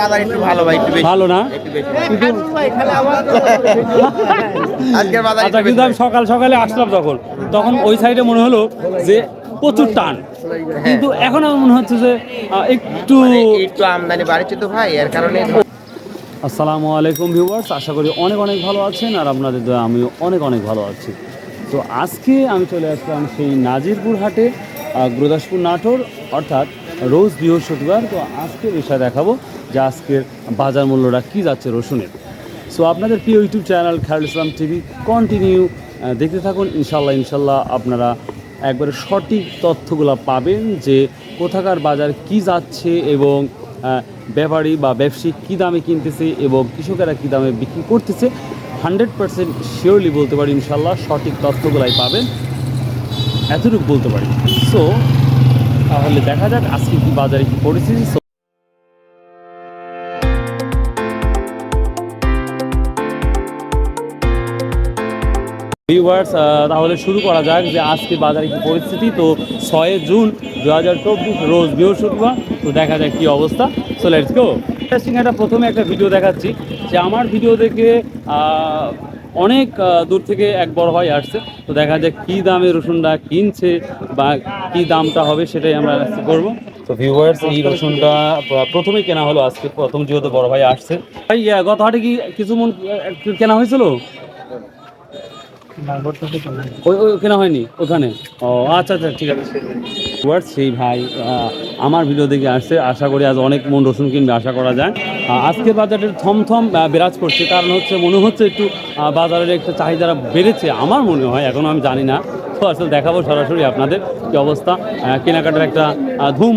বাজার একটু ভালো ভাই একটু বেশি। ভালো না? আজকের বাজার আচ্ছা কিন্তু আমি। সকাল সকালে আসলাম তখন তখন ওই সাইডে মনে হলো যে প্রচুর টান। কিন্তু এখন আমার মনে হচ্ছে যে একটু মানে একটু আমদানি বাড়ছে তো ভাই এর কারণে আসসালামু আলাইকুম ভিউয়ার্স আশা করি অনেক অনেক ভালো আছেন আর আপনাদের দয়া আমিও অনেক অনেক ভালো আছি। তো আজকে আমি চলে আসলাম সেই নাজিরপুর হাটে গুরুদাসপুর নাটোর অর্থাৎ রোজ বৃহস্পতিবার। তো আজকে বিষয় দেখাবো যে আজকের বাজার মূল্যটা কী যাচ্ছে রসুনের। সো আপনাদের প্রিয় YouTube channel Khairul Islam TV continue দেখতে থাকুন। ইনশাল্লাহ ইনশাল্লাহ আপনারা একবারে সঠিক তথ্যগুলো পাবেন যে কোথাকার বাজার কি যাচ্ছে এবং ব্যাপারী বা ব্যবসায়িক কী দামে কিনতেছে এবং কৃষকেরা কী দামে বিক্রি করতেছে। হান্ড্রেড পার্সেন্ট শিওরলি বলতে পারি ইনশাল্লাহ সঠিক তথ্যগুলাই পাবেন। এতটুকু বলতে পারি। সো তাহলে দেখা যাক আজকে কি বাজারে কি পরিস্থিতি। ভিউয়ার্স তাহলে শুরু করা যাক যে আজকে বাজারে কি পরিস্থিতি। তো ছয় জুন দু হাজার চব্বিশ রোজ বৃহস্পতিবার। তো দেখা যাক কি অবস্থা। সো লেটস গো ইন্টারেস্টিং একটা প্রথমে একটা ভিডিও দেখাচ্ছি যে আমার ভিডিও দেখে অনেক দূর থেকে এক বড় ভাই আসছে। তো দেখা যাক কি দামে রসুনটা কিনছে বা কি দামটা হবে সেটাই আমরা করব। তো ভিউয়ার্স এই রসুনটা প্র- প্রথমেই কেনা হলো আজকে। প্রথম যেহেতু বড় ভাই আসছে। ভাই গত হাটে কি কিছু মন কেনা হয়েছিল? ওই কেনা হয়নি, ওখানে। ও আচ্ছা আচ্ছা ঠিক আছে। সেই ভাই আমার ভিডিও দেখে আসছে। আশা করি আজ অনেক মন রসুন কিনবে, আশা করা যায়। আজকে বাজারের থমথম বিরাজ করছে। কারণ হচ্ছে, মনে হচ্ছে একটু বাজারের একটা চাহিদা বেড়েছে, আমার মনে হয় এখনও আমি জানি না। তো আসলে দেখাবো সরাসরি আপনাদের কি অবস্থা। কেনাকাটার একটা ধুম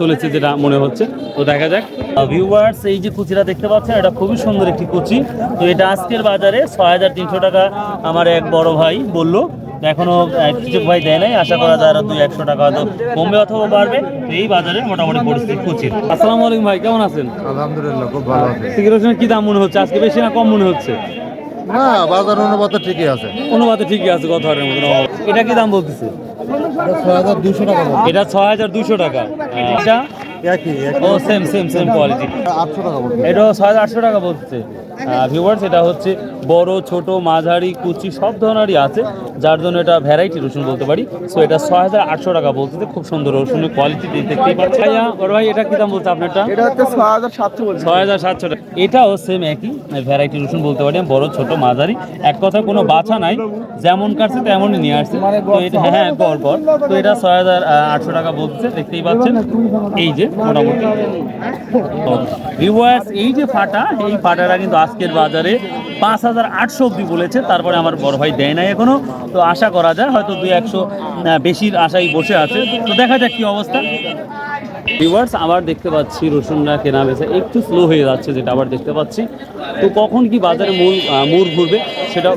চলেছে যেটা মনে হচ্ছে। তো দেখা যাক। ভিউয়ার্স এই যে কুচিটা দেখতে পাচ্ছেন এটা খুবই সুন্দর একটি কুচি। তো এটা আজকের বাজারে ছয় হাজার তিনশো টাকা আমার এক বড় ভাই বলল। এখনও কিছু ভাই দেয় নাই আশা করা যায় আরও দুই একশো টাকা হয়তো কমবে অথবা বাড়বে। এই বাজারে মোটামুটি পরিস্থিতি কুচির। আসসালামু আলাইকুম ভাই কেমন আছেন? আলহামদুলিল্লাহ খুব ভালো আছে। কি দাম মনে হচ্ছে? আজকে বেশি না কম মনে হচ্ছে? না বাজার অনুপাত ঠিকই আছে। অনুপাতে ঠিকই আছে গত হাটের মতন এটা কি দাম বলতেছে? এটা ছয় হাজার দুশো টাকা এটা একই ও সেম সেম সেম কোয়ালিটি আটশো টাকা এটা ছয় হাজার আটশো টাকা বলছে। ভিউয়ার্স এটা হচ্ছে বড় ছোট মাঝারি কুচি সব ধরনেরই আছে। যার জন্য এটা ভ্যারাইটি রসুন বলতে পারি। সো এটা ছয় হাজার আটশো টাকা বলতেছে খুব সুন্দর রসুনের কোয়ালিটি দেখতেই পাচ্ছি। ভাইয়া বড় ভাই এটা কি দাম বলছে আপনারটা? এটা হচ্ছে ছয় হাজার সাতশো ছয় হাজার সাতশো টাকা। এটাও সেম একই ভ্যারাইটি রসুন বলতে পারি বড় ছোট মাঝারি। এক কথা কোনো বাছা নাই। যেমন কাটছে তেমনই নিয়ে আসছে। তো এটা হ্যাঁ পর পর তো এটা ছয় হাজার আটশো টাকা বলছে। দেখতেই পাচ্ছেন। এই যে মোটামুটি। ভিউয়ার্স এই যে ফাটা এই ফাটাটা কিন্তু আজকের বাজারে পাঁচ হাজার আটশো অব্দি বলেছে, তারপরে আমার বড় ভাই দেয় নাই এখনও তো আশা করা যায়, হয়তো দুই একশো বেশির আশাই বসে আছে। তো দেখা যাক কি অবস্থা। ভিউয়ার্স আবার দেখতে পাচ্ছি রসুনরা কেনা বেচা। একটু স্লো হয়ে যাচ্ছে যেটা আবার দেখতে পাচ্ছি। তো কখন কি বাজারে মূল মূর ঘুরবে, সেটা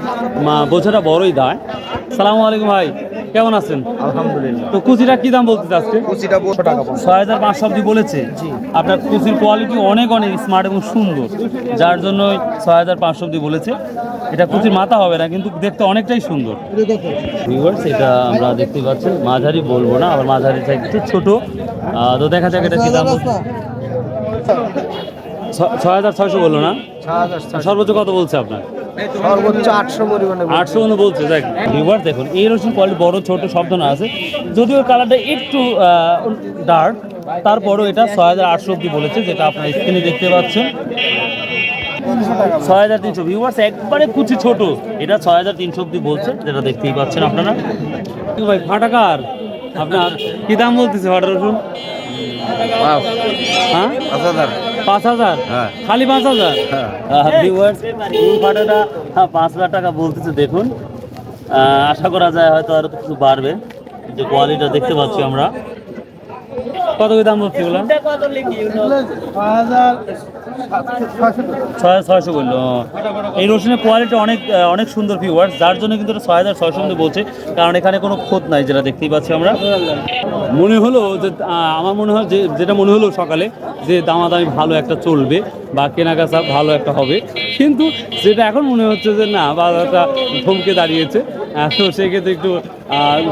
বোঝাটা বড়ই দায়। সালামু আলাইকুম ভাই। কেমন আছেন? আলহামদুলিল্লাহ। তো কুচিটা কি দাম বলতেছে আজকে কুচিটা বসো টাকা বলছে ছয় হাজার পাঁচশো অব্দি বলেছে। আপনার কুচির কোয়ালিটি অনেক অনেক স্মার্ট এবং সুন্দর। যার জন্য ছয় হাজার পাঁচশো অব্দি বলেছে। এটা কুচির মাথা হবে না কিন্তু দেখতে অনেকটাই সুন্দর। ভিউয়ার্স এটা আমরা দেখতে পাচ্ছেন মাঝারি বলব না আবার মাঝারি চাই একটু ছোট। তো দেখা যাক এটা কি দাম বলছে। ছ- ছয় হাজার ছয়শো বলল না? সর্বোচ্চ কত বলছে আপনার? সর্বোচ্চ আটশো পরিমাণে আটশো মনে বলছে দেখ ভিউয়ার দেখুন এই রসুন কোয়ালিটি বড় ছোট সব ধরনের আছে। যদিও কালারটা একটু ডার্ক তারপরও এটা ছয় হাজার আটশো অব্দি বলেছে যেটা আপনার স্ক্রিনে দেখতে পাচ্ছেন। ছয় হাজার তিনশো ভিউয়ার্স একবারে কুচি ছোট এটা ছয় হাজার তিনশো অব্দি বলছে যেটা দেখতেই পাচ্ছেন আপনারা। কি ভাই ফাটাকার? আপনার কি দাম বলতেছে ফাটা রসুন? হ্যাঁ? পাঁচ হাজার? হ্যাঁ। খালি পাঁচ হাজার? হ্যাঁ। ফাটাটা হ্যাঁ, পাঁচ হাজার টাকা বলতেছে দেখুন। আহ, আশা করা যায় হয়তো আরও কিছু বাড়বে। যে কোয়ালিটা দেখতে পাচ্ছি আমরা। কত কি দাম বলছি বললাম ছয় ছয়শো বলল এই রসুনের কোয়ালিটি অনেক অনেক সুন্দর ভিউয়ার্স যার জন্য কিন্তু ছয় হাজার ছয়শো মধ্যে বলছে কারণ এখানে কোনো খোদ নাই যেটা দেখতেই পাচ্ছি আমরা। মনে হলো যে আমার মনে হয় যে যেটা মনে হলো সকালে যে দামাদামি ভালো একটা চলবে বা কেনাকাটা ভালো একটা হবে। কিন্তু যেটা এখন মনে হচ্ছে যে না বাজারটা থমকে দাঁড়িয়েছে তো সেক্ষেত্রে একটু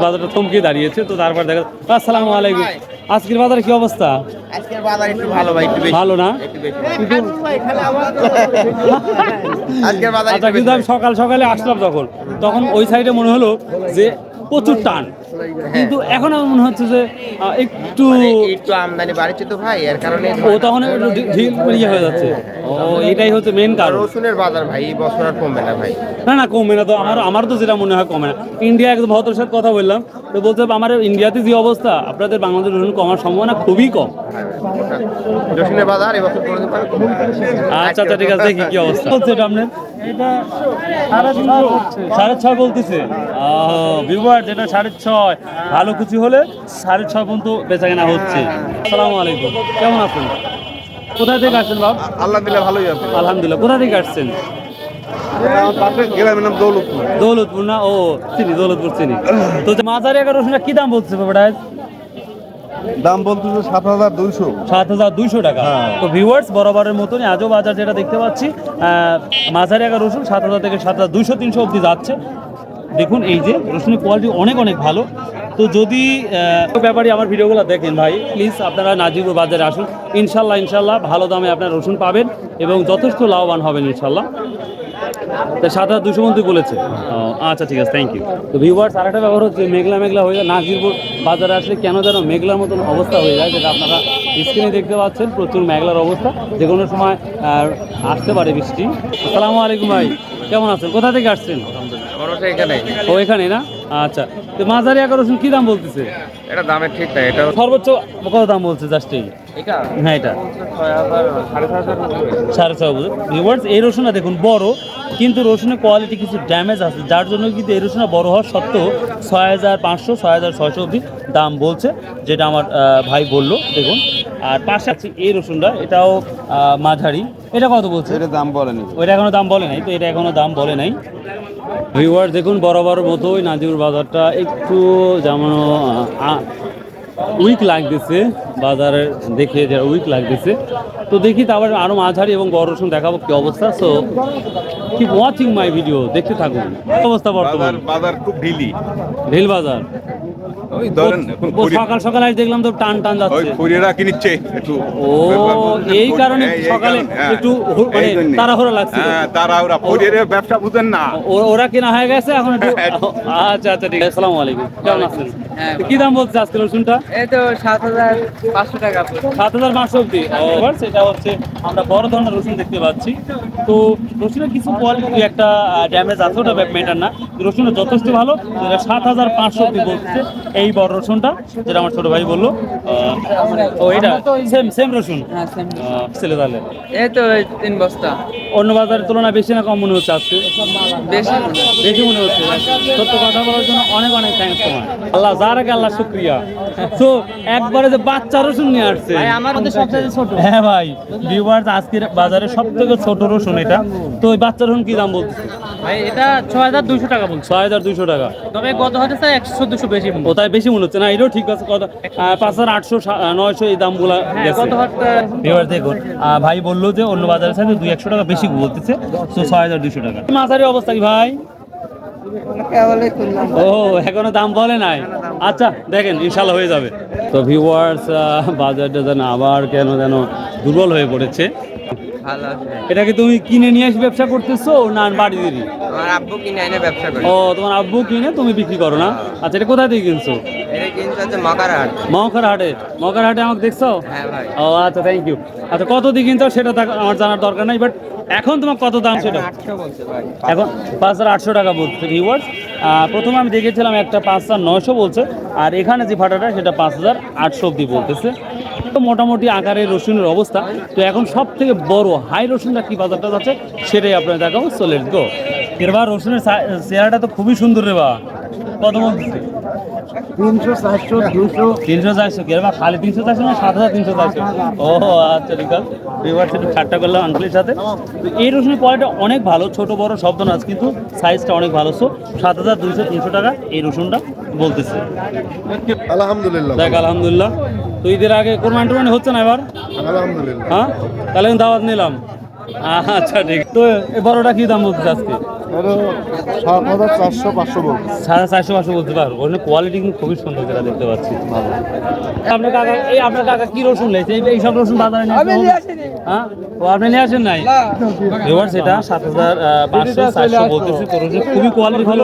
বাজারটা থমকে দাঁড়িয়েছে তো তারপর দেখা আসসালামু আলাইকুম। আজকের বাজারে কি অবস্থা? আজকের বাজার একটু ভালো ভাই একটু বেশি। ভালো না? একটু বেশি। আজকের বাজার আচ্ছা কিন্তু আমি সকাল সকালে আসলাম তখন তখন ওই সাইডে মনে হলো যে প্রচুর টান। কিন্তু এখন আমার মনে হচ্ছে যে একটু মানে একটু আমদানি বাড়ছে তো ভাই এর কারণে ও তখন একটু ঢিল ইয়ে হয়ে যাচ্ছে। ও এটাই হচ্ছে মেন কারণ। রসুনের বাজার ভাই এই বছর আর কমবে না ভাই। না না কমে না তো আমার আমার তো যেটা মনে হয় কমে না। ইন্ডিয়া একদম ভদ্রের সাথে কথা বললাম তো বলতে হবে, আমার ইন্ডিয়াতে যে অবস্থা আপনাদের বাংলাদেশ রসুন কমার সম্ভাবনা খুবই কম। রসুনের বাজার এবছর কমবে। আচ্ছা আচ্ছা ঠিক আছে দেখি কি অবস্থা। বলছে এটা আপনার? সাড়ে ছয় বলতেছে? ভিউয়ার যেটা সাড়ে ছয়। ভালো কিছু হলে সাড়ে ছয় পর্যন্ত বেচা কেনা হচ্ছে। আসসালামু আলাইকুম। কেমন আছেন? কোথায় থেকে আসছেন বাপ? আল্লাহ ভালোই আছে। আলহামদুলিল্লাহ কোথা থেকে আসছেন? দৌলতপুর। দৌলতপুর না? ও চিনি দৌলতপুর চিনি। তো যে মাঝারি এগারো রসুনটা কি দাম বলছে দাম বলতেছে সাত হাজার দুইশো। সাত হাজার দুইশো টাকা। হ্যাঁ। তো ভিউয়ার্স বরাবরের মতনই আজও বাজার যেটা দেখতে পাচ্ছি মাঝারি এগারো রসুন সাত হাজার থেকে সাত হাজার দুইশো তিনশো অবধি যাচ্ছে। দেখুন এই যে রসুনের কোয়ালিটি অনেক অনেক ভালো। তো যদি ব্যাপারে আমার ভিডিওগুলো দেখেন ভাই প্লিজ আপনারা নাজিবুর বাজারে আসুন। ইনশাল্লাহ ইনশাল্লাহ ভালো দামে আপনার রসুন পাবেন এবং যথেষ্ট লাভবান হবেন ইনশাল্লাহ। তো সাত হাজার দুশো মধ্যে বলেছে। আচ্ছা ঠিক আছে থ্যাংক ইউ তো ভিউয়ার্স আরেকটা ব্যাপার হচ্ছে মেঘলা মেঘলা হয়ে যায়। নাজিরপুর বাজারে আসলে কেন যেন মেঘলার মতন অবস্থা হয়ে যায় যেটা আপনারা স্ক্রিনে দেখতে পাচ্ছেন প্রচুর মেঘলার অবস্থা। যে কোনো সময় আসতে পারে বৃষ্টি। আসসালামু আলাইকুম ভাই কেমন আছেন? কোথা থেকে আসছেন? ও এখানে না? আচ্ছা তো মাঝারি এগারো রসুন কী দাম বলতেছে? এটা দামের ঠিক নাই এটা সর্বোচ্চ কত দাম বলছে জাস্ট এই? হ্যাঁ এটা। সাড়ে ছয় হাজার। এই রসুনটা দেখুন বড়। কিন্তু রসুনের কোয়ালিটি কিছু ড্যামেজ আছে যার জন্য কিন্তু এই রসুনটা বড় হওয়ার সত্ত্বেও ছয় হাজার পাঁচশো ছয় হাজার ছয়শো অবধি দাম বলছে যেটা আমার ভাই বলল দেখুন। আর পাশে আছে এই রসুনটা এটাও মাঝারি। এটা কত বলছে? এটা দাম বলেনি। ওইটা এখনও দাম বলে নাই তো এটা এখনও দাম বলে নাই। ভিউয়ার দেখুন বরাবর মতোই নাজিবুর বাজারটা একটু যেমন উইক লাগতেছে বাজারে দেখে যে উইক লাগতেছে। তো দেখি তারপরে আরও মাঝারি এবং বড় রসুন দেখাবো কি অবস্থা। So keep watching my video দেখতে থাকুন। অবস্থা বর্তমান? বাজার খুব ঢিলি। রেল বাজার। সকাল সকাল আজ দেখলাম তো টান টান যাচ্ছে। একটু ও এই কারণে সকালে হ্যাঁ। একটু মানে। তাড়াহুড়ো লাগছিল। হ্যাঁ তাড়াহুড়া। ব্যবসা বুঝেন না। ওরা কেনা হয়ে গেছে এখন আচ্ছা আচ্ছা ঠিক আছে। আসসালামু আলাইকুম। কেমন আছেন? কি দাম বলছে আজকে রসুনটা? এই তো সাত হাজার পাঁচশো টাকা সাত হাজার পাঁচশো অব্দি সেটা হচ্ছে আমরা বড় ধরনের রসুন দেখতে পাচ্ছি। তো রসুনের কিছু কোয়ালিটি একটা ড্যামেজ আছে ওটা ম্যাটার না। রসুনটা যথেষ্ট ভালো যেটা সাত হাজার পাঁচশো অব্দি বলছে এই বড় রসুনটা যেটা আমার ছোট ভাই বলল ও এটা সেম সেম রসুন? হ্যাঁ, ছেলে তাহলে। এই তো তিন বস্তা। অন্য বাজারের তুলনায় বেশি না কম মনে হচ্ছে আজকে? বেশি মনে হয়। বেশি মনে হচ্ছে। সত্য কথা বলার জন্য অনেক অনেক থ্যাংকস তোমার। আল্লাহ আগে আল্লাহ শুক্রিয়া। তো একবারে যে বাচ্চা রসুন নিয়ে আসছে। ছোট। হ্যাঁ ভাই ভিউয়ার্স আজকের বাজারে সব থেকে ছোট রসুন এটা। তো ওই বাচ্চা রসুন কি দাম বলছে ভাই এটা ছয় হাজার দুইশো টাকা বলছে। ছয় হাজার দুইশো টাকা। তবে গত হাতে স্যার একশো দুশো বেশি ও তাই বেশি মনে হচ্ছে? না এটাও ঠিক আছে পাঁচ হাজার আটশো নয়শো এই দামগুলা হ্যাঁ গত দেখুন ভাই বলল যে অন্য বাজারের সাথে দুই একশো টাকা বেশি বলতেছে। তো ছয় হাজার দুইশো টাকা। মাঝারি অবস্থা কি ভাই? ও এখনও দাম বলে নাই। আচ্ছা দেখেন ইনশাল্লাহ হয়ে যাবে। তো ভিউয়ার্স বাজারটা যেন আবার কেন যেন দুর্বল হয়ে পড়েছে। ভালো এটা কি তুমি কিনে নিয়ে এসে ব্যবসা করতেছো না বাড়ি দিদি আমার আব্বু কিনে এনে ব্যবসা করে। ও তোমার আব্বু কিনে তুমি বিক্রি করো না? আচ্ছা এটা কোথায় থেকে কিনছো? এটা কিনতে হচ্ছে মকার হাট মহকার হাটে মহকার হাটে আমাকে দেখছ? হ্যাঁ ভাই। ও আচ্ছা থ্যাংক ইউ আচ্ছা কত দিয়ে কিনছো সেটা আমার জানার দরকার নাই বাট এখন তোমার কত দাম সেটা এখন পাঁচ হাজার আটশো টাকা বলছে ভিউয়ার্স প্রথমে আমি দেখেছিলাম একটা পাঁচ হাজার নয়শো বলছে আর এখানে যে ফাটাটা সেটা পাঁচ হাজার আটশো অব্দি বলতেছে। তো মোটামুটি আকারের রসুনের অবস্থা। তো এখন সব থেকে বড় হাই রসুনটা কি বাজারটা যাচ্ছে সেটাই আপনার দেখাবো। সো লেটস গো এবার রসুনের চেহারাটা তো খুবই সুন্দর রে বা। কত বলতেছে? তিনশো চারশো দুশো। তিনশো চারশো কি খালি তিনশো চারশো না সাত হাজার তিনশো চারশো? ও আচ্ছা ঠাট্টা করলাম আঙ্কেলের সাথে। এই রসুনের কোয়ালিটি অনেক ভালো ছোট বড় শব্দ আছে কিন্তু সাইজটা অনেক ভালো। সো সাত হাজার দুইশো তিনশো টাকা এই রসুনটা বলতেছে। আলহামদুলিল্লাহ। দেখ আলহামদুলিল্লাহ। তো ঈদের আগে কোরবানি টোরবানি হচ্ছে না এবার? আলহামদুলিল্লাহ। হ্যাঁ? তাহলে আমি দাওয়াত নিলাম। আচ্ছা ঠিক। তো এই বড়টা কি দাম বলতে আজকে? সাড়ে চারশো পাঁচশো বলতে পারব। ওখানে কোয়ালিটি কিন্তু খুবই সুন্দর যেটা দেখতে পাচ্ছি। ভালো আপনার কাকা এই আপনার কাকা কি রসুন লেছে এই এইসব রসুন বাজারে নিয়ে হ্যাঁ? ও আপনি নিয়ে আসেন নাই? ভিউয়ার্স এটা সাত হাজার পাঁচশো চারশো বলতেছি। তো রসুন খুবই কোয়ালিটি ভালো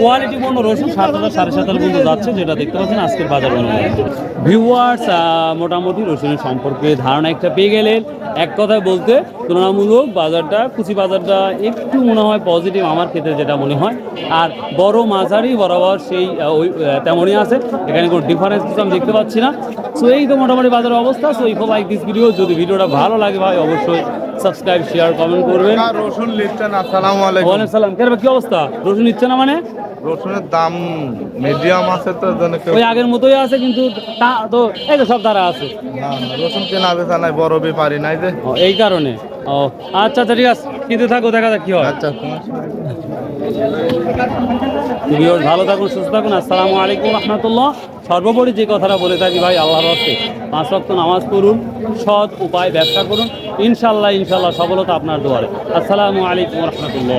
কোয়ালিটি পূর্ণ রসুন সাত হাজার সাড়ে সাত হাজার পর্যন্ত যাচ্ছে যেটা দেখতে পাচ্ছেন আজকের বাজার অনুযায়ী ভিউয়ার্স মোটামুটি রসুনের সম্পর্কে ধারণা একটা পেয়ে গেলেন। এক কথায় বলতে তুলনামূলক বাজারটা কুচি বাজারটা একটু মনে হয় পজিটিভ আমার ক্ষেত্রে যেটা মনে হয়। আর বড় মাঝারি বরাবর সেই ওই তেমনই আছে। এখানে কোনো ডিফারেন্স কিছু আমি দেখতে পাচ্ছি না। সো এই তো মোটামুটি বাজারের অবস্থা। So if you like this video যদি ভিডিওটা ভালো লাগে ভাই অবশ্যই সাবস্ক্রাইব শেয়ার কমেন্ট করবেন। রসুন লিখছেন আসসালামু আলাইকুম। ওয়ালাইকুম সালাম কেন কি অবস্থা? রসুন নিচ্ছে না মানে? রসুনের দাম মিডিয়াম আছে তো জন্য ওই আগের মতোই আছে কিন্তু তা তো এই তো সব দ্বারা আছে। রসুন কেনা বেচা নাই বড় ব্যাপারি নাই যে। এই কারণে? ও আচ্ছা আচ্ছা ঠিক আছে কিন্তু থাকো দেখা যাক কি হয়। আচ্ছা ভালো থাকুন সুস্থ থাকুন আসসালামু আলাইকুম রহমতুল্লাহ। সর্বোপরি যে কথাটা বলে থাকি ভাই আল্লাহর হস্তে পাঁচ রক্ত নামাজ পড়ুন সৎ উপায় ব্যবসা করুন ইনশাল্লাহ ইনশাল্লাহ সফলতা আপনার দুয়ারে। আসসালামু আলাইকুম রহমতুল্লাহ।